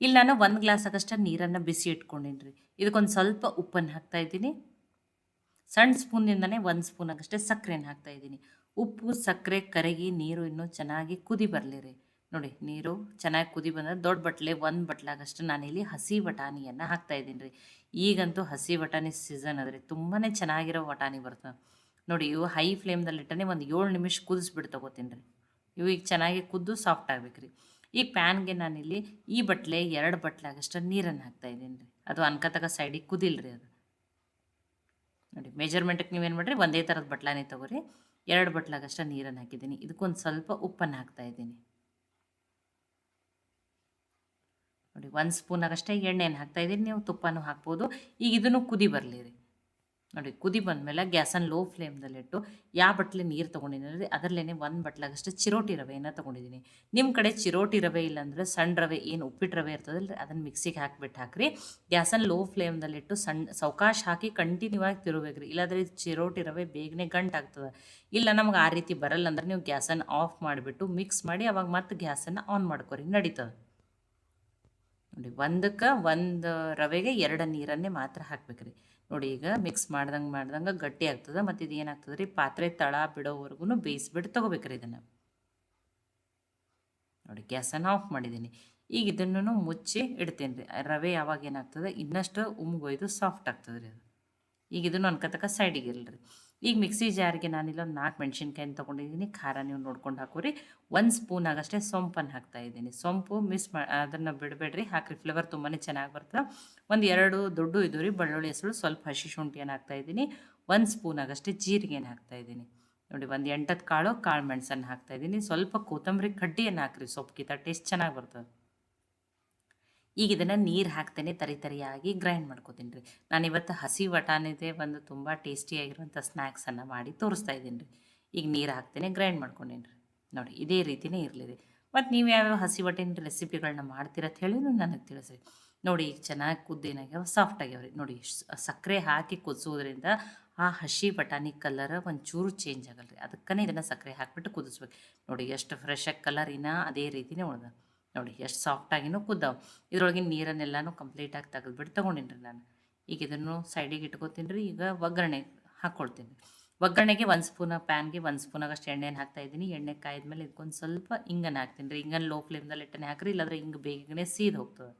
ಇಲ್ಲಿ ನಾನು ಒಂದು ಗ್ಲಾಸ್ ಆಗಷ್ಟು ನೀರನ್ನು ಬಿಸಿ ಇಟ್ಕೊಂಡಿನಿ ರೀ ಇದಕ್ಕೊಂದು ಸ್ವಲ್ಪ ಉಪ್ಪನ್ನು ಹಾಕ್ತಾ ಇದ್ದೀನಿ. ಸಣ್ಣ ಸ್ಪೂನಿಂದನೇ ಒಂದು ಸ್ಪೂನ್ ಆಗಷ್ಟೇ ಸಕ್ಕರೆನ ಹಾಕ್ತಾ ಇದ್ದೀನಿ. ಉಪ್ಪು ಸಕ್ಕರೆ ಕರಗಿ, ನೀರು ಇನ್ನೂ ಚೆನ್ನಾಗಿ ಕುದಿ ಬರಲಿ ರೀ ನೋಡಿ, ನೀರು ಚೆನ್ನಾಗಿ ಕುದಿ ಬಂದರೆ ದೊಡ್ಡ ಬಟ್ಲೆ, ಒಂದು ಬಟ್ಲಾಗಷ್ಟು ನಾನಿಲ್ಲಿ ಹಸಿ ಬಟಾಣಿಯನ್ನು ಹಾಕ್ತಾ ಇದ್ದೀನಿ ರೀ ಈಗಂತೂ ಹಸಿ ಬಟಾಣಿ ಸೀಸನ್ ಅದ್ರಿ ತುಂಬಾ ಚೆನ್ನಾಗಿರೋ ಬಟಾಣಿ ಬರ್ತದೆ. ನೋಡಿ, ಇವು ಹೈ ಫ್ಲೇಮ್ದಲ್ಲಿ ಇಟ್ಟನೆ ಒಂದು ಏಳು ನಿಮಿಷ ಕುದಿಸ್ಬಿಟ್ಟು ತೊಗೋತೀನಿ ರೀ ಇವು ಈಗ ಚೆನ್ನಾಗಿ ಕುದ್ದು ಸಾಫ್ಟ್ ಆಗ್ಬೇಕು ರೀ ಈಗ ಪ್ಯಾನ್ಗೆ ನಾನಿಲ್ಲಿ ಈ ಬಟ್ಲೆ, ಎರಡು ಬಟ್ಲಾಗಷ್ಟು ನೀರನ್ನು ಹಾಕ್ತಾ ಇದ್ದೀನಿ ರೀ. ಅದು ಅನ್ಕತಕ ಸೈಡಿಗೆ ಕುದಿಲ್ರಿ ಅದು. ನೋಡಿ ಮೆಜರ್ಮೆಂಟಿಗೆ ನೀವೇನು ಮಾಡಿರಿ, ಒಂದೇ ಥರದ ಬಟ್ಲಾನೇ ತೊಗೊರಿ. ಎರಡು ಬಟ್ಲಾಗಷ್ಟು ನೀರನ್ನು ಹಾಕಿದ್ದೀನಿ. ಇದಕ್ಕೊಂದು ಸ್ವಲ್ಪ ಉಪ್ಪನ್ನು ಹಾಕ್ತಾ ಇದ್ದೀನಿ. ನೋಡಿ, ಒಂದು ಸ್ಪೂನಾಗಷ್ಟೇ ಎಣ್ಣೆನ ಹಾಕ್ತಾ ಇದ್ದೀನಿ. ನೀವು ತುಪ್ಪನೂ ಹಾಕ್ಬೋದು. ಈಗ ಇದನ್ನು ಕುದಿ ಬರಲಿ ರೀ. ನೋಡಿ, ಕುದಿ ಬಂದಮೇಲೆ ಗ್ಯಾಸನ್ನು ಲೋ ಫ್ಲೇಮ್ದಲ್ಲಿಟ್ಟು ಯಾವ ಬಟ್ಲೆ ನೀರು ತೊಗೊಂಡಿದ್ದೀನಿ ಅದರಲ್ಲೇ ಒಂದು ಬಟ್ಲಾಗಷ್ಟು ಚಿರೋಟಿ ರವೆಯನ್ನು ತೊಗೊಂಡಿದ್ದೀನಿ. ನಿಮ್ಮ ಕಡೆ ಚಿರೋಟಿ ರವೆ ಇಲ್ಲಾಂದರೆ ಸಣ್ಣ ರವೆ, ಏನು ಉಪ್ಪಿಟ್ಟು ರವೆ ಇರ್ತದಲ್ಲ ಅದನ್ನು ಮಿಕ್ಸಿಗೆ ಹಾಕಿಬಿಟ್ಟು ಹಾಕ್ರಿ. ಗ್ಯಾಸನ್ನು ಲೋ ಫ್ಲೇಮ್ದಲ್ಲಿಟ್ಟು ಸಣ್ಣ ಸೌಕಾಶ ಹಾಕಿ ಕಂಟಿನ್ಯೂ ಆಗಿ ತಿರುಬೇಕು ರೀ. ಇಲ್ಲಾಂದರೆ ಚಿರೋಟಿ ರವೆ ಬೇಗನೆ ಗಂಟಾಗ್ತದೆ ಇಲ್ಲ ನಮ್ಗೆ ಆ ರೀತಿ ಬರಲ್ಲ ಅಂದ್ರೆ ನೀವು ಗ್ಯಾಸನ್ನು ಆಫ್ ಮಾಡಿಬಿಟ್ಟು ಮಿಕ್ಸ್ ಮಾಡಿ ಅವಾಗ ಮತ್ತೆ ಗ್ಯಾಸನ್ನು ಆನ್ ಮಾಡ್ಕೊರಿ, ನಡೀತದೆ. ನೋಡಿ, ಒಂದಕ್ಕೆ ಒಂದು ರವೆಗೆ ಎರಡು ನೀರನ್ನೇ ಮಾತ್ರ ಹಾಕ್ಬೇಕ್ರಿ. ನೋಡಿ, ಈಗ ಮಿಕ್ಸ್ ಮಾಡ್ದಂಗೆ ಮಾಡ್ದಂಗೆ ಗಟ್ಟಿ ಆಗ್ತದೆ, ಮತ್ತು ಇದು ಏನಾಗ್ತದೆ ರೀ, ಪಾತ್ರೆ ತಳ ಬಿಡೋವರೆಗೂ ಬೇಯಿಸ್ಬಿಟ್ಟು ತೊಗೋಬೇಕ್ರಿ ಇದನ್ನು. ನೋಡಿ ಗ್ಯಾಸನ್ನು ಆಫ್ ಮಾಡಿದ್ದೀನಿ. ಈಗ ಇದನ್ನು ಮುಚ್ಚಿ ಇಡ್ತೀನಿ ರೀ, ರವೆ ಯಾವಾಗ ಏನಾಗ್ತದೆ, ಇನ್ನಷ್ಟು ಉಮ್ಗೊಯ್ದು ಸಾಫ್ಟ್ ಆಗ್ತದೆ ರೀ ಅದು. ಈಗ ಇದನ್ನು ಅನ್ಕತಕ್ಕ ಸೈಡಿಗೆ ಇಲ್ಲರಿ ಈಗ ಮಿಕ್ಸಿ ಜಾರಿಗೆ ನಾನು ಇಲ್ಲೊಂದು ನಾಲ್ಕು ಮೆಣಸಿನ್ಕಾಯಿನ ತೊಗೊಂಡಿದ್ದೀನಿ ಖಾರ ನೀವು ನೋಡ್ಕೊಂಡು ಹಾಕೋರಿ. ಒಂದು ಸ್ಪೂನ್ ಆಗಷ್ಟೇ ಸೊಂಪನ್ನು ಹಾಕ್ತಾ ಇದ್ದೀನಿ. ಸೊಂಪು ಮಿಸ್ ಮಾ, ಅದನ್ನು ಬಿಡಬೇಡ್ರಿ, ಹಾಕ್ರಿ. ಫ್ಲೇವರ್ ತುಂಬಾ ಚೆನ್ನಾಗಿ ಬರ್ತದೆ. ಒಂದು ಎರಡು ದೊಡ್ಡ ಇದು ರೀ, ಬೆಳ್ಳುಳ್ಳಿ ಹೆಸರು, ಸ್ವಲ್ಪ ಹಸಿ ಶುಂಠಿಯನ್ನು ಹಾಕ್ತಾ ಇದ್ದೀನಿ. ಒಂದು ಸ್ಪೂನ್ ಆಗಷ್ಟೇ ಜೀರಿಗೆನ ಹಾಕ್ತಾ ಇದ್ದೀನಿ. ನೋಡಿ, ಒಂದು ಎಂಟತ್ತು ಕಾಳು ಕಾಳು ಮೆಣಸನ್ನು ಹಾಕ್ತಾ ಇದ್ದೀನಿ. ಸ್ವಲ್ಪ ಕೊತ್ತಂಬರಿ ಕಡ್ಡಿಯನ್ನು ಹಾಕ್ರಿ ಸೊಪ್ಪು ಟೇಸ್ಟ್ ಚೆನ್ನಾಗಿ ಬರ್ತದೆ. ಈಗ ಇದನ್ನು ನೀರು ಹಾಕ್ತೇನೆ ತರಿ ತರಿಯಾಗಿ ಗ್ರೈಂಡ್ ಮಾಡ್ಕೋತೀನಿ ರೀ. ನಾನು ಇವತ್ತು ಹಸಿ ವಟಾನಿದೆ ಒಂದು ತುಂಬ ಟೇಸ್ಟಿಯಾಗಿರುವಂಥ ಸ್ನ್ಯಾಕ್ಸನ್ನು ಮಾಡಿ ತೋರಿಸ್ತಾ ಇದ್ದೀನಿ ರೀ. ಈಗ ನೀರು ಹಾಕ್ತೇನೆ ಗ್ರೈಂಡ್ ಮಾಡ್ಕೊಂಡೇನಿ ರೀ. ನೋಡಿ, ಇದೇ ರೀತಿಯೇ ಇರಲಿ ರೀ. ಮತ್ತು ನೀವು ಯಾವ್ಯಾವ ಹಸಿ ವಟಿನ ರೆಸಿಪಿಗಳನ್ನ ಅಂತ ಹೇಳಿ ನನಗೆ ತಿಳಿಸಿ ನೋಡಿ, ಈಗ ಚೆನ್ನಾಗಿ ಕುದ್ದೇನಾಗ್ಯಾವ ಸಾಫ್ಟ್ ಆಗ್ಯಾವ ರೀ. ನೋಡಿ ಸಕ್ಕರೆ ಹಾಕಿ ಕುದಿಸೋದ್ರಿಂದ ಆ ಹಸಿ ಬಟಾಣಿ ಕಲರ್ ಒಂಚೂರು ಚೇಂಜ್ ಆಗಲ್ಲ ರೀ ಅದಕ್ಕೇ ಇದನ್ನು ಸಕ್ಕರೆ ಹಾಕಿಬಿಟ್ಟು ಕುದಿಸ್ಬೇಕು. ನೋಡಿ, ಎಷ್ಟು ಫ್ರೆಶ್ ಆಗಿ ಕಲರ್ ಇನ್ನೂ ಅದೇ ರೀತಿಯೇ ಉಳ್ದ. ನೋಡಿ, ಎಷ್ಟು ಸಾಫ್ಟಾಗಿನೂ ಕುದ್ದಾವೆ ಇದ್ರೊಳಗಿನ ನೀರನ್ನೆಲ್ಲನೂ ಕಂಪ್ಲೀಟಾಗಿ ತೆಗೆದ್ಬಿಟ್ಟು ತೊಗೊಂಡಿನಿ ರೀ ನಾನು. ಈಗ ಇದನ್ನು ಸೈಡಿಗೆ ಇಟ್ಕೊತೀನಿ ರೀ ಈಗ ಒಗ್ಗರಣೆ ಹಾಕ್ಕೊಳ್ತೀನಿ ಒಗ್ಗರಣೆಗೆ ಒಂದು ಸ್ಪೂನ, ಪ್ಯಾನ್ಗೆ ಒಂದು ಸ್ಪೂನಾಗಷ್ಟು ಎಣ್ಣೆನ ಹಾಕ್ತಾ ಇದ್ದೀನಿ. ಎಣ್ಣೆ ಕಾಯ್ದ್ಮೇಲೆ ಇದಕ್ಕೊಂದು ಸ್ವಲ್ಪ ಇಂಗನ ಹಾಕ್ತೀನಿ ರೀ ಇಂಗನ್ ಲೋ ಫ್ಲೇಮ್ದಲ್ಲಿ ಇಟ್ಟನೆ ಹಾಕ್ರಿ, ಇಲ್ಲಾಂದ್ರೆ ಹಿಂಗೆ ಬೇಗನೆ ಸೀದ್ ಹೋಗ್ತದೆ.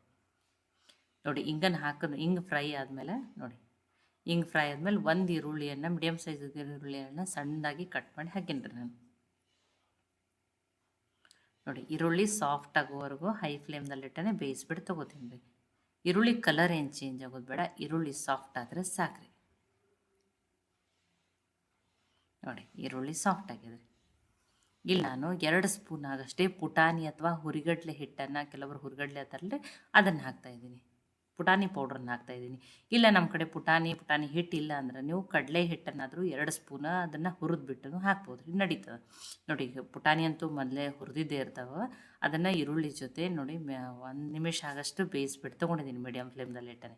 ನೋಡಿ, ಇಂಗನ್ ಹಾಕಿದ ಹಿಂಗೆ ಫ್ರೈ ಆದಮೇಲೆ ನೋಡಿ. ಹಿಂಗೆ ಫ್ರೈ ಆದಮೇಲೆ ಒಂದು ಈರುಳ್ಳಿಯನ್ನು ಮೀಡಿಯಮ್ ಸೈಜ್ ಈರುಳ್ಳಿಯನ್ನು ಸಣ್ಣದಾಗಿ ಕಟ್ ಮಾಡಿ ಹಾಕೀನಿ ರೀ ನಾನು. ನೋಡಿ, ಈರುಳ್ಳಿ ಸಾಫ್ಟ್ ಆಗೋವರೆಗೂ ಹೈ ಫ್ಲೇಮ್ನಲ್ಲಿಟ್ಟೇ ಬೇಯಿಸ್ಬಿಟ್ಟು ತಗೋತೀನಿ ರೀ ಈರುಳ್ಳಿ ಕಲರ್ ಏನು ಚೇಂಜ್ ಆಗೋದು ಬೇಡ, ಈರುಳ್ಳಿ ಸಾಫ್ಟ್ ಆದರೆ ಸಾಕ್ರಿ. ನೋಡಿ, ಈರುಳ್ಳಿ ಸಾಫ್ಟ್ ಆಗಿದೆ. ಇಲ್ಲಿ ನಾನು ಎರಡು ಸ್ಪೂನ್ ಆಗಷ್ಟೇ ಪುಟಾಣಿ ಅಥವಾ ಹುರಿಗಡ್ಲೆ ಹಿಟ್ಟನ್ನು ಕೆಲವರು ಹುರಿಗಡ್ಲೆ ಅಂತಾರಲ್ರಿ, ಅದನ್ನು ಹಾಕ್ತಾಯಿದ್ದೀನಿ ಪುಟಾಣಿ ಪೌಡ್ರನ್ನ ಹಾಕ್ತಾಯಿದ್ದೀನಿ ಇಲ್ಲ ನಮ್ಮ ಕಡೆ ಪುಟಾಣಿ ಪುಟಾಣಿ ಹಿಟ್ಟು ಇಲ್ಲ ಅಂದ್ರೆ ನೀವು ಕಡಲೆ ಹಿಟ್ಟನ್ನಾದರೂ ಎರಡು ಸ್ಪೂನ ಅದನ್ನು ಹುರಿದ್ಬಿಟ್ಟು ಹಾಕ್ಬೋದು. ನಡೀತದೆ. ನೋಡಿ ಪುಟಾಣಿ ಅಂತೂ ಮೊದಲೇ ಹುರಿದಿದ್ದೇ ಇರ್ತಾವೆ. ಅದನ್ನು ಈರುಳ್ಳಿ ಜೊತೆ ನೋಡಿ ಒಂದು ನಿಮಿಷ ಆಗಷ್ಟು ಬೇಯಿಸ್ಬಿಟ್ಟು ತೊಗೊಂಡಿದ್ದೀನಿ ಮೀಡಿಯಮ್ ಫ್ಲೇಮ್ದಲ್ಲಿ ಇಟ್ಟನೆ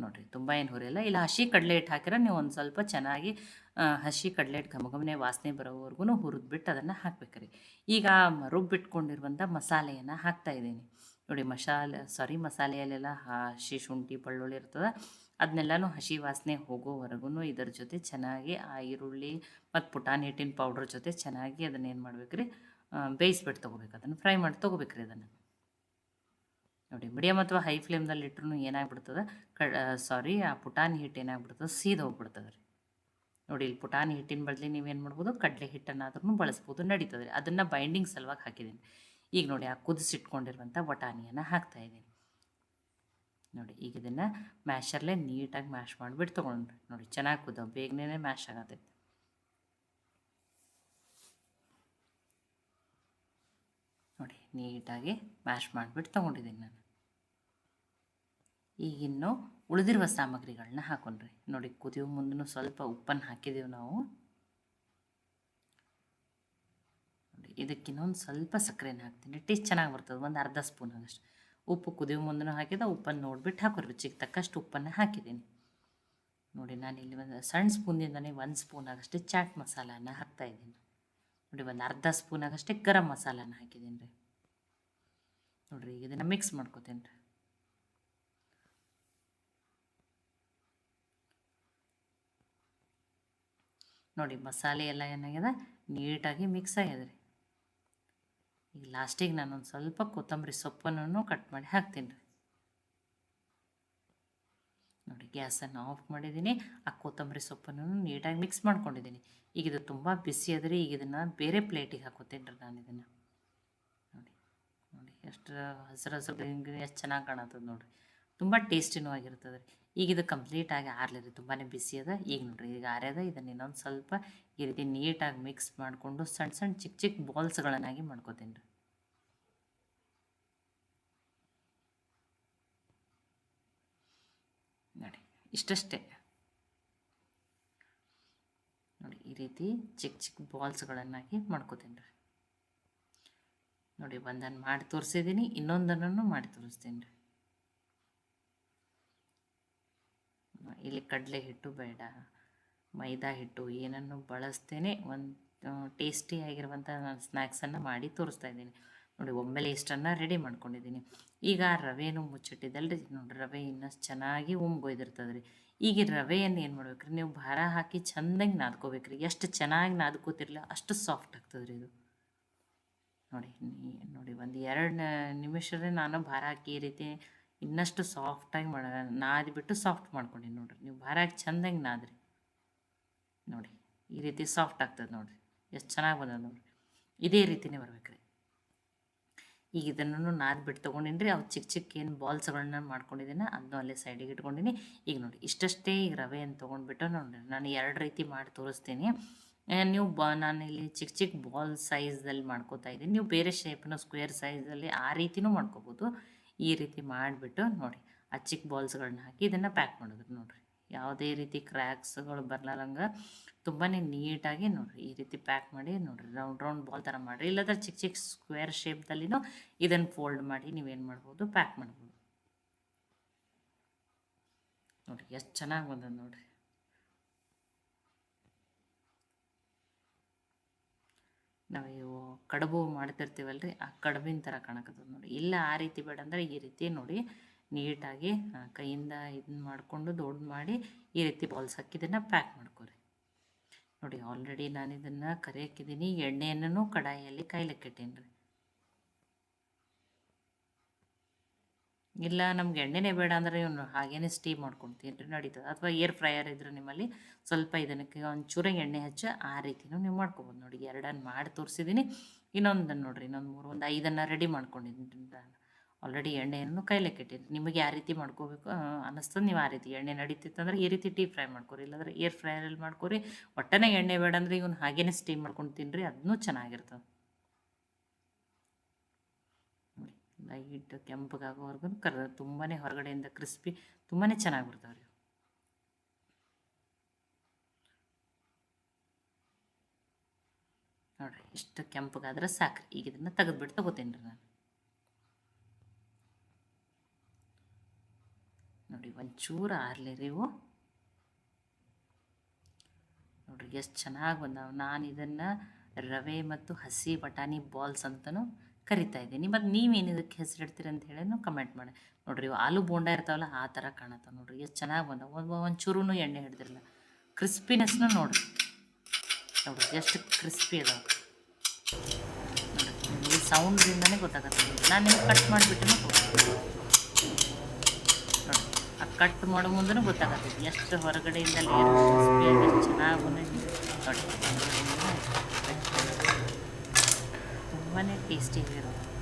ನೋಡಿರಿ, ತುಂಬ ಏನು ಹುರಿಯಲ್ಲ. ಇಲ್ಲ, ಹಸಿ ಕಡಲೆ ಹಿಟ್ಟು ಹಾಕಿದ್ರೆ ನೀವು ಒಂದು ಸ್ವಲ್ಪ ಚೆನ್ನಾಗಿ ಹಸಿ ಕಡಲೆ ಹಿಟ್ಟು ಘಮಘಮನೆ ವಾಸನೆ ಬರೋವರೆಗೂ ಹುರಿದ್ಬಿಟ್ಟು ಅದನ್ನು ಹಾಕ್ಬೇಕ್ರಿ. ಈಗ ರುಬ್ಬಿಟ್ಕೊಂಡಿರುವಂಥ ಮಸಾಲೆಯನ್ನು ಹಾಕ್ತಾಯಿದ್ದೀನಿ ನೋಡಿ ಮಸಾಲೆ, ಸಾರಿ ಮಸಾಲೆಯಲ್ಲೆಲ್ಲ ಹಸಿ ಶುಂಠಿ ಬೆಳ್ಳುಳ್ಳಿ ಇರ್ತದೆ. ಅದನ್ನೆಲ್ಲನೂ ಹಸಿ ವಾಸನೆ ಹೋಗೋವರೆಗೂ ಇದರ ಜೊತೆ ಚೆನ್ನಾಗಿ ಆ ಈರುಳ್ಳಿ ಮತ್ತು ಪುಟಾಣಿ ಹಿಟ್ಟಿನ ಪೌಡ್ರ್ ಜೊತೆ ಚೆನ್ನಾಗಿ ಅದನ್ನು ಏನು ಮಾಡ್ಬೇಕು ರೀ ಬೇಯಿಸ್ಬಿಟ್ಟು ತೊಗೋಬೇಕು. ಅದನ್ನು ಫ್ರೈ ಮಾಡಿ ತೊಗೋಬೇಕ್ರಿ ಅದನ್ನು. ನೋಡಿ ಮೀಡಿಯಮ್ ಅಥವಾ ಹೈ ಫ್ಲೇಮ್ದಲ್ಲಿ ಇಟ್ರೂ ಏನಾಗ್ಬಿಡ್ತದೆ? ಕ ಸಾರಿ, ಆ ಪುಟಾಣಿ ಹಿಟ್ಟು ಏನಾಗ್ಬಿಡ್ತದೆ? ಸೀದ ಹೋಗ್ಬಿಡ್ತದೆ ರೀ. ನೋಡಿ, ಇಲ್ಲಿ ಪುಟಾಣಿ ಹಿಟ್ಟಿನ ಬದಲಿ ನೀವೇನು ಮಾಡ್ಬೋದು? ಕಡಲೆ ಹಿಟ್ಟನ್ನಾದ್ರೂ ಬಳಸ್ಬೋದು, ನಡೀತದೆ ರೀ. ಅದನ್ನು ಬೈಂಡಿಂಗ್ ಸಲುವಾಗಿ ಹಾಕಿದ್ದೀನಿ ಈಗ ನೋಡಿ ಆ ಕುದಿಸಿಟ್ಕೊಂಡಿರುವಂಥ ಬಟಾಣಿಯನ್ನು ಹಾಕ್ತಾ ಇದ್ದೀನಿ. ನೋಡಿ, ಈಗ ಇದನ್ನು ಮ್ಯಾಶರ್ಲೆ ನೀಟಾಗಿ ಮ್ಯಾಶ್ ಮಾಡಿಬಿಟ್ಟು ತೊಗೊಂಡ್ರಿ, ನೋಡಿ ಚೆನ್ನಾಗಿ ಕುದ ಬೇಗನೆ ಮ್ಯಾಶ್ ಆಗತ್ತೆ. ನೋಡಿ, ನೀಟಾಗಿ ಮ್ಯಾಶ್ ಮಾಡಿಬಿಟ್ಟು ತೊಗೊಂಡಿದ್ದೀನಿ ನಾನು. ಈಗಿನ್ನು ಉಳಿದಿರುವ ಸಾಮಗ್ರಿಗಳನ್ನ ಹಾಕೊಂಡ್ರಿ, ನೋಡಿ ಕುದಿಯೋ ಮುಂದೂ ಸ್ವಲ್ಪ ಉಪ್ಪನ್ನು ಹಾಕಿದ್ದೀವಿ ನಾವು. ಇದಕ್ಕಿನ್ನೊಂದು ಸ್ವಲ್ಪ ಸಕ್ಕರೆನ ಹಾಕ್ತೀನಿ. ಟೇಸ್ಟ್ ಚೆನ್ನಾಗಿ ಬರ್ತದೆ. ಒಂದು ಅರ್ಧ ಸ್ಪೂನ್ ಆಗಷ್ಟು. ಉಪ್ಪು ಕುದಿಯೋ ಮುಂದೆನೂ ಹಾಕಿದ. ಉಪ್ಪನ್ನು ನೋಡಿಬಿಟ್ಟು ಹಾಕೋ ರುಚಿಗೆ ತಕ್ಕಷ್ಟು ಉಪ್ಪನ್ನು ಹಾಕಿದ್ದೀನಿ. ನೋಡಿ ನಾನು ಇಲ್ಲಿ ಒಂದು ಸಣ್ಣ ಸ್ಪೂನಿಂದನೇ ಒಂದು ಸ್ಪೂನ್ ಆಗಷ್ಟೇ ಚಾಟ್ ಮಸಾಲಾನ ಹಾಕ್ತಾಯಿದ್ದೀನಿ ನೋಡಿ, ಒಂದು ಅರ್ಧ ಸ್ಪೂನ್ ಆಗಷ್ಟೇ ಗರಂ ಮಸಾಲಾನ ಹಾಕಿದ್ದೀನಿ ರೀ. ನೋಡಿರಿ ಈಗ ಇದನ್ನು ಮಿಕ್ಸ್ ಮಾಡ್ಕೋತೀನಿ ರೀ. ನೋಡಿ, ಮಸಾಲೆ ಎಲ್ಲ ಏನಾಗ್ಯದ ನೀಟಾಗಿ ಮಿಕ್ಸ್ ಆಗ್ಯದ ರೀ. ಈಗ ಲಾಸ್ಟಿಗೆ ನಾನೊಂದು ಸ್ವಲ್ಪ ಕೊತ್ತಂಬರಿ ಸೊಪ್ಪನ್ನು ಕಟ್ ಮಾಡಿ ಹಾಕ್ತೀನಿ ರೀ. ನೋಡಿ, ಗ್ಯಾಸನ್ನು ಆಫ್ ಮಾಡಿದ್ದೀನಿ. ಆ ಕೊತ್ತಂಬರಿ ಸೊಪ್ಪನ್ನು ನೀಟಾಗಿ ಮಿಕ್ಸ್ ಮಾಡ್ಕೊಂಡಿದ್ದೀನಿ. ಈಗ ಇದು ತುಂಬ ಬಿಸಿ ಆದರೆ ಈಗ ಇದನ್ನು ಬೇರೆ ಪ್ಲೇಟಿಗೆ ಹಾಕೋತೀನಿ ರೀ ನಾನು ಇದನ್ನು. ನೋಡಿ ನೋಡಿ, ಎಷ್ಟು ಹಸಿರು ಹಸಿರು ಎಷ್ಟು ಚೆನ್ನಾಗಿ ಕಾಣತ್ತದ ನೋಡಿರಿ. ತುಂಬ ಟೇಸ್ಟಿನೂ ಆಗಿರ್ತದೆ ರೀ. ಈಗ ಇದು ಕಂಪ್ಲೀಟಾಗಿ ಆರ್ಲಿ ರೀ ತುಂಬಾ ಬಿಸಿ ಅದ. ಈಗ ನೋಡಿರಿ, ಈಗ ಆರ್ಯದ, ಇದನ್ನು ಇನ್ನೊಂದು ಸ್ವಲ್ಪ ಈ ರೀತಿ ನೀಟಾಗಿ ಮಿಕ್ಸ್ ಮಾಡಿಕೊಂಡು ಸಣ್ಣ ಸಣ್ಣ ಚಿಕ್ಕ ಚಿಕ್ಕ ಬಾಲ್ಸ್ಗಳನ್ನಾಗಿ ಮಾಡ್ಕೋತೀನಿ ರೀ. ನೋಡಿ, ಇಷ್ಟಷ್ಟೇ. ನೋಡಿ, ಈ ರೀತಿ ಚಿಕ್ಕ ಚಿಕ್ಕ ಬಾಲ್ಸ್ಗಳನ್ನಾಗಿ ಮಾಡ್ಕೋತೀನಿ ರೀ. ನೋಡಿ ಒಂದನ್ನು ಮಾಡಿ ತೋರಿಸಿದ್ದೀನಿ ಇನ್ನೊಂದನ್ನು ಮಾಡಿ ತೋರಿಸ್ತೀನಿ ರೀ. ಇಲ್ಲಿ ಕಡಲೆ ಹಿಟ್ಟು ಬೇಡ, ಮೈದಾ ಹಿಟ್ಟು, ಏನನ್ನು ಬಳಸ್ತೇನೆ ಒಂದು ಟೇಸ್ಟಿ ಆಗಿರುವಂಥ ನಾನು ಸ್ನ್ಯಾಕ್ಸನ್ನು ಮಾಡಿ ತೋರಿಸ್ತಾ ಇದ್ದೀನಿ. ನೋಡಿ, ಒಮ್ಮೆಲೆ ಇಷ್ಟನ್ನು ರೆಡಿ ಮಾಡ್ಕೊಂಡಿದ್ದೀನಿ. ಈಗ ರವೆನೂ ಮುಚ್ಚಿಟ್ಟಿದ್ದಲ್ರಿ. ನೋಡಿ ರವೆ ಇನ್ನಷ್ಟು ಚೆನ್ನಾಗಿ ಉಂಬೋಯ್ದಿರ್ತದೆ ರೀ ಈಗ ರವೆಯನ್ನು ಏನು ಮಾಡ್ಬೇಕ್ರಿ? ನೀವು ಭಾರ ಹಾಕಿ ಚೆಂದಾಗಿ ನಾದ್ಕೋಬೇಕ್ರಿ. ಎಷ್ಟು ಚೆನ್ನಾಗಿ ನಾದ್ಕೋತಿರಲಿಲ್ಲ ಅಷ್ಟು ಸಾಫ್ಟ್ ಆಗ್ತದೆ ರೀ ಇದು. ನೋಡಿ ನೋಡಿ, ಒಂದು ಎರಡು ನಿಮಿಷದೇ ನಾನು ಭಾರ ಹಾಕಿ ಈ ರೀತಿ ಇನ್ನಷ್ಟು ಸಾಫ್ಟಾಗಿ ಮಾಡ, ನಾದಿಬಿಟ್ಟು ಸಾಫ್ಟ್ ಮಾಡ್ಕೊಂಡಿ ನೋಡಿರಿ. ನೀವು ಭಾರ ಚಂದಂಗೆ ನಾದ್ರಿ. ನೋಡಿ, ಈ ರೀತಿ ಸಾಫ್ಟ್ ಆಗ್ತದೆ ನೋಡಿರಿ. ಎಷ್ಟು ಚೆನ್ನಾಗಿ ಬಂದದ ನೋಡಿರಿ. ಇದೇ ರೀತಿನೇ ಬರ್ಬೇಕು ರೀ ಈಗ ಇದನ್ನು ನಾದ್ ಬಿಟ್ಟು ತೊಗೊಂಡಿನಿ ರೀ ಅವು ಚಿಕ್ಕ ಚಿಕ್ಕ ಏನು ಬಾಲ್ಸ್ಗಳನ್ನ ಮಾಡ್ಕೊಂಡಿದ್ದೀನಿ ಅದನ್ನು ಅಲ್ಲೇ ಸೈಡಿಗೆ ಇಟ್ಕೊಂಡಿನಿ. ಈಗ ನೋಡಿ, ಇಷ್ಟಷ್ಟೇ ಈಗ ರವೆಯನ್ನು ತೊಗೊಂಡ್ಬಿಟ್ಟು ನೋಡಿರಿ, ನಾನು ಎರಡು ರೀತಿ ಮಾಡಿ ತೋರಿಸ್ತೀನಿ. ನೀವು ಬ, ನಾನು ಇಲ್ಲಿ ಚಿಕ್ಕ ಚಿಕ್ಕ ಬಾಲ್ ಸೈಜಲ್ಲಿ ಮಾಡ್ಕೋತಾ ಇದ್ದೀನಿ ನೀವು ಬೇರೆ ಶೇಪ್ನ ಸ್ಕ್ವೇರ್ ಸೈಜಲ್ಲಿ ಆ ರೀತಿನೂ ಮಾಡ್ಕೋಬೋದು. ಈ ರೀತಿ ಮಾಡಿಬಿಟ್ಟು ನೋಡಿ, ಆ ಚಿಕ್ಕ ಬಾಲ್ಸ್ಗಳನ್ನ ಹಾಕಿ ಇದನ್ನು ಪ್ಯಾಕ್ ಮಾಡಿದ್ರು ನೋಡಿರಿ. ಯಾವುದೇ ರೀತಿ ಕ್ರ್ಯಾಕ್ಸ್ಗಳು ಬರಲಾರಂಗೆ ತುಂಬಾ ನೀಟಾಗಿ ನೋಡಿರಿ, ಈ ರೀತಿ ಪ್ಯಾಕ್ ಮಾಡಿ ನೋಡಿರಿ, ರೌಂಡ್ ರೌಂಡ್ ಬಾಲ್ ಥರ ಮಾಡಿರಿ. ಇಲ್ಲದ್ರೆ ಚಿಕ್ಕ ಚಿಕ್ಕ ಸ್ಕ್ವೇರ್ ಶೇಪ್ದಲ್ಲಿನೂ ಇದನ್ನು ಫೋಲ್ಡ್ ಮಾಡಿ ನೀವೇನು ಮಾಡ್ಬೋದು, ಪ್ಯಾಕ್ ಮಾಡ್ಬೋದು. ನೋಡಿ ಎಷ್ಟು ಚೆನ್ನಾಗಿ ಬಂದದ ನೋಡಿರಿ. ನಾವು ಕಡುಬು ರೀ ಆ ಕಡುಬಿನ ಥರ ಕಾಣಕತ್ತದ ನೋಡಿ. ಇಲ್ಲ ಆ ರೀತಿ ಬೇಡ ಅಂದರೆ ಈ ರೀತಿ ನೋಡಿ, ನೀಟಾಗಿ ಕೈಯಿಂದ ಇದನ್ನ ಮಾಡಿಕೊಂಡು ದೊಡ್ಡ ಮಾಡಿ ಈ ರೀತಿ ಬಾಲ್ಸ್ ಹಾಕಿದ್ದನ್ನು ಪ್ಯಾಕ್ ಮಾಡ್ಕೊರಿ. ನೋಡಿ ಆಲ್ರೆಡಿ ನಾನು ಇದನ್ನು ಕರಿಯಾಕಿದ್ದೀನಿ, ಎಣ್ಣೆಯನ್ನು ಕಡಾಯಿಯಲ್ಲಿ ಕಾಯ್ಲಿಕ್ಕಿಟ್ಟೀನಿ ರೀ ಇಲ್ಲ ನಮ್ಗೆ ಎಣ್ಣೆನೇ ಬೇಡ ಅಂದರೆ ಇವನು ಹಾಗೇನೆ ಸ್ಟೀಮ್ ಮಾಡ್ಕೊಳ್ತೀನಿ ನಡೀತದೆ. ಅಥವಾ ಏರ್ ಫ್ರೈಯರ್ ಇದ್ರೆ ನಿಮ್ಮಲ್ಲಿ ಸ್ವಲ್ಪ ಇದಕ್ಕೆ ಒಂಚೂರ ಎಣ್ಣೆ ಹಚ್ಚಿ, ಆ ರೀತಿನೂ ನೀವು ಮಾಡ್ಕೊಬೋದು ನೋಡಿ. ಎರಡನ್ನು ಮಾಡಿ ತೋರಿಸಿದ್ದೀನಿ. ಇನ್ನೊಂದನ್ನು ನೋಡಿರಿ, ಇನ್ನೊಂದು ಮೂರು, ಒಂದು ಐದನ್ನು ರೆಡಿ ಮಾಡ್ಕೊಂಡಿದ್ದೀನಿ ಆಲ್ರೆಡಿ ಎಣ್ಣೆಯನ್ನು ಕೈಲೇ ಇಟ್ಟಿದ್ದೀನಿ ನಿಮಗೆ ಯಾವ ರೀತಿ ಮಾಡ್ಕೋಬೇಕು ಅನ್ನಿಸ್ತದೆ ನೀವು ಆ ರೀತಿ ಎಣ್ಣೆ ನಡೀತಿತ್ತಂದ್ರೆ ಈ ರೀತಿ ಡೀಪ್ ಫ್ರೈ ಮಾಡ್ಕೊರಿ. ಇಲ್ಲಾಂದ್ರೆ ಏರ್ ಫ್ರೈಯರಲ್ಲಿ ಮಾಡ್ಕೊರಿ. ಒಟ್ಟನೇ ಎಣ್ಣೆ ಬೇಡ ಅಂದರೆ ಇವನು ಹಾಗೇನೆ ಸ್ಟೀಮ್ ಮಾಡ್ಕೊಂಡು ತಿನ್ನಿರಿ ಅದನ್ನೂ ಚೆನ್ನಾಗಿರ್ತದೆ. ಲೈಟ್ ಕೆಂಪಗಾಗೋವರೆಗೂ ಕರ ತುಂಬಾ ಹೊರಗಡೆಯಿಂದ ಕ್ರಿಸ್ಪಿ ತುಂಬಾ ಚೆನ್ನಾಗಿ ಬರ್ತಾವೆ ರೀ ನೋಡಿರಿ ಇಷ್ಟು ಕೆಂಪಗಾದ್ರೆ ಸಾಕು ಈಗ ಇದನ್ನು ತೆಗೆದ್ಬಿಟ್ಟು ತಗೋತೀನಿ ರೀ ನಾನು. ನೋಡಿ, ಒಂಚೂರು ಆರ್ಲಿ ರೀ ಇವು. ನೋಡ್ರಿ, ಎಷ್ಟು ಚೆನ್ನಾಗಿ ಬಂದಾವೆ. ನಾನು ಇದನ್ನು ರವೆ ಮತ್ತು ಹಸಿ ಬಟಾಣಿ ಬಾಲ್ಸ್ ಅಂತಲೂ ಕರಿತಾ ಇದ್ದೀನಿ. ಮತ್ತು ನೀವೇನು ಇದಕ್ಕೆ ಹೆಸರಿಡ್ತೀರಿ ಅಂತ ಹೇಳಿ ಕಮೆಂಟ್ ಮಾಡಿ ನೋಡ್ರಿ ಆಲೂ ಬೋಂಡ ಇರ್ತಾವಲ್ಲ, ಆ ಥರ ಕಾಣತ್ತೆ ನೋಡ್ರಿ. ಎಷ್ಟು ಚೆನ್ನಾಗಿ ಬಂದ. ಒಂದು ಒಂಚೂರು ಎಣ್ಣೆ ಹಿಡ್ದಿರಲ್ಲ ಕ್ರಿಸ್ಪಿನೆಸ್ನ ನೋಡ್ರಿ. ನೋಡ್ರಿ, ಎಷ್ಟು ಕ್ರಿಸ್ಪಿ ಅದಾವ. ನೋಡ್ರಿ, ಈ ಸೌಂಡ್ರಿಂದನೇ ಗೊತ್ತಾಗತ್ತೆ ನಾನು ನಿಮ್ಗೆ ಕಟ್ ಮಾಡಿಬಿಟ್ಟು ನೋಡಿ ಆ ಕಟ್ ಮಾಡೋ ಮುಂದೂ ಗೊತ್ತಾಗತ್ತೆ. ಎಷ್ಟು ಹೊರಗಡೆಯಿಂದ ಲೇಯರ್ ಕ್ರಿಸ್ಪಿ ಚೆನ್ನಾಗಿ ಬಂದೈತಿ ತುಂಬಾ ಟೇಸ್ಟಿಯಾಗಿರೋದು ನೋಡಿ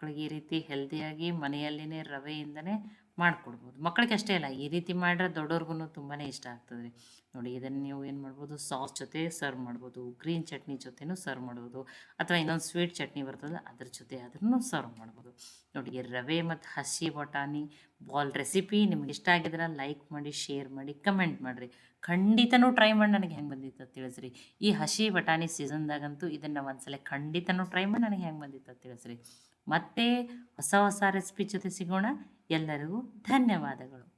ಮಕ್ಕಳಿಗೆ ಈ ರೀತಿ ಹೆಲ್ದಿಯಾಗಿ ಮನೆಯಲ್ಲಿನೇ ರವೆಯಿಂದನೇ ಮಾಡಿಕೊಡ್ಬೋದು. ಮಕ್ಕಳಿಗೆ ಅಷ್ಟೇ ಅಲ್ಲ, ಈ ರೀತಿ ಮಾಡಿದ್ರೆ ದೊಡ್ಡವ್ರಿಗೂ ತುಂಬಾ ಇಷ್ಟ ಆಗ್ತದೆ. ರೀ ನೋಡಿ, ಇದನ್ನು ನೀವು ಏನು ಮಾಡ್ಬೋದು, ಸಾಸ್ ಜೊತೆ ಸರ್ವ್ ಮಾಡ್ಬೋದು ಗ್ರೀನ್ ಚಟ್ನಿ ಜೊತೆನೂ ಸರ್ವ್ ಮಾಡ್ಬೋದು, ಅಥವಾ ಇನ್ನೊಂದು ಸ್ವೀಟ್ ಚಟ್ನಿ ಬರ್ತದಲ್ಲ, ಅದ್ರ ಜೊತೆ ಅದನ್ನು ಸರ್ವ್ ಮಾಡ್ಬೋದು. ನೋಡಿ ರವೆ ಮತ್ತು ಹಸಿ ಬಟಾಣಿ ಬಾಲ್ ರೆಸಿಪಿ ನಿಮ್ಗೆ ಇಷ್ಟ ಆಗಿದ್ರೆ ಲೈಕ್ ಮಾಡಿ ಶೇರ್ ಮಾಡಿ ಕಮೆಂಟ್ ಮಾಡಿರಿ. ಖಂಡಿತನೂ ಟ್ರೈ ಮಾಡಿ ನನಗೆ ಹೆಂಗೆ ಬಂದಿತ್ತು ತಿಳಿಸ್ರಿ. ಈ ಹಸಿ ಬಟಾಣಿ ಸೀಸನ್ದಾಗಂತೂ ಇದನ್ನು ಒಂದ್ಸಲ ಖಂಡಿತನೂ ಟ್ರೈ ಮಾಡಿ ನನಗೆ ಹೆಂಗೆ ಬಂದಿತ್ತು ತಿಳಿಸ್ರಿ. ಮತ್ತೆ ಹೊಸ ಹೊಸ ರೆಸಿಪಿ ಜೊತೆ ಸಿಗೋಣ. ಎಲ್ಲರಿಗೂ ಧನ್ಯವಾದಗಳು.